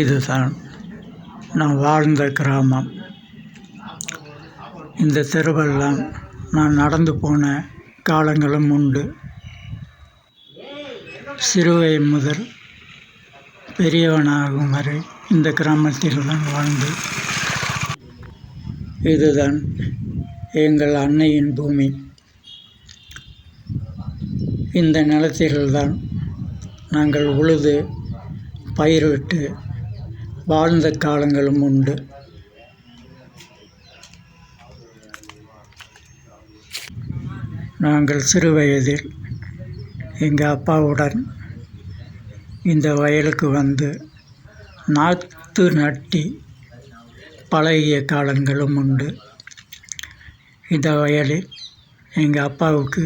இதுதான் நான் வாழ்ந்த கிராமம். இந்த தெருவெல்லாம் நான் நடந்து போன காலங்களும் உண்டு. சிறுவை முதல் பெரியவனாகும் வரை இந்த கிராமத்தில் தான் வாழ்ந்து. இதுதான் எங்கள் அன்னையின் பூமி. இந்த நிலத்தில்தான் நாங்கள் உழுது பயிரிட்டு வாழ்ந்த காலங்களும் உண்டு. நாங்கள் சிறு வயதில் எங்கள் அப்பாவுடன் இந்த வயலுக்கு வந்து நாற்று நட்டி பழகிய காலங்களும் உண்டு. இந்த வயலில் எங்கள் அப்பாவுக்கு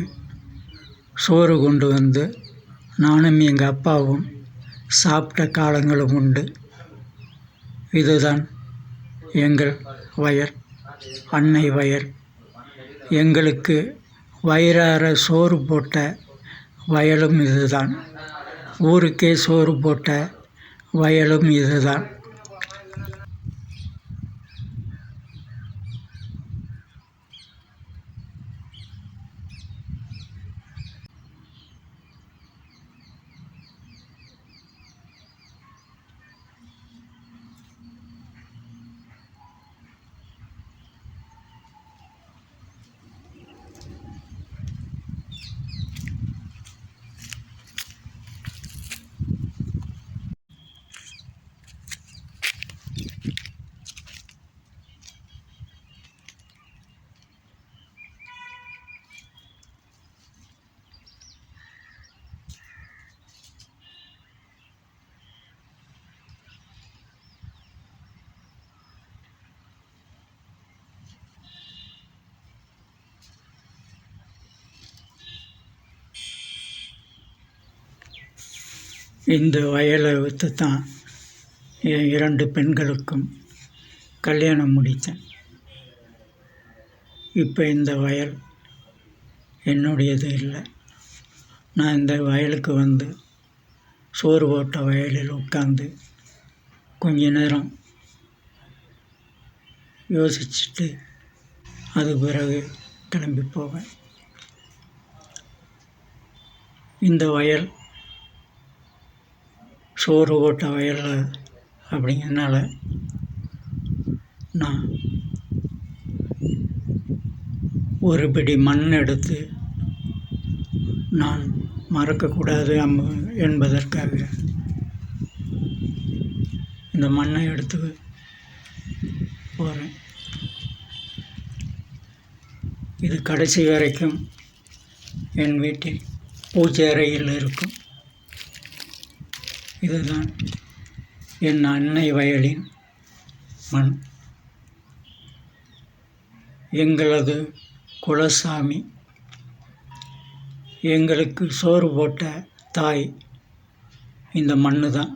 சோறு கொண்டு வந்து நானும் எங்கள் அப்பாவும் சாப்பிட்ட காலங்களும் உண்டு. இதுதான் எங்கள் வயல் அன்னை வயல் எங்களுக்கு வயிறார சோறு போட்ட வயலும் இதுதான். ஊருக்கே சோறு போட்ட வயலும் இதுதான். இந்த வயலை விற்று தான் என் இரண்டு பெண்களுக்கும் கல்யாணம் முடித்தேன். இப்போ இந்த வயல் என்னுடையது இல்லை. நான் இந்த வயலுக்கு வந்து சோறு போட்ட வயலில் உட்காந்து கொஞ்ச நேரம் யோசிச்சுட்டு அது பிறகு கிளம்பி போவேன். இந்த வயல் சோறு போட்ட வயலில் அப்படிங்கிறனால நான் ஒரு பிடி மண் எடுத்து நான் மறக்கக்கூடாது அம்ப- என்பதற்காக இந்த மண்ணை எடுத்து போகிறேன் இது கடைசி வரைக்கும் என் வீட்டில் பூஜை அறையில் இருக்கும். இதுதான் என் அன்னை வயலின் மண். எங்களது குலசாமி எங்களுக்கு சோறு போட்ட தாய் இந்த மண்ணு தான்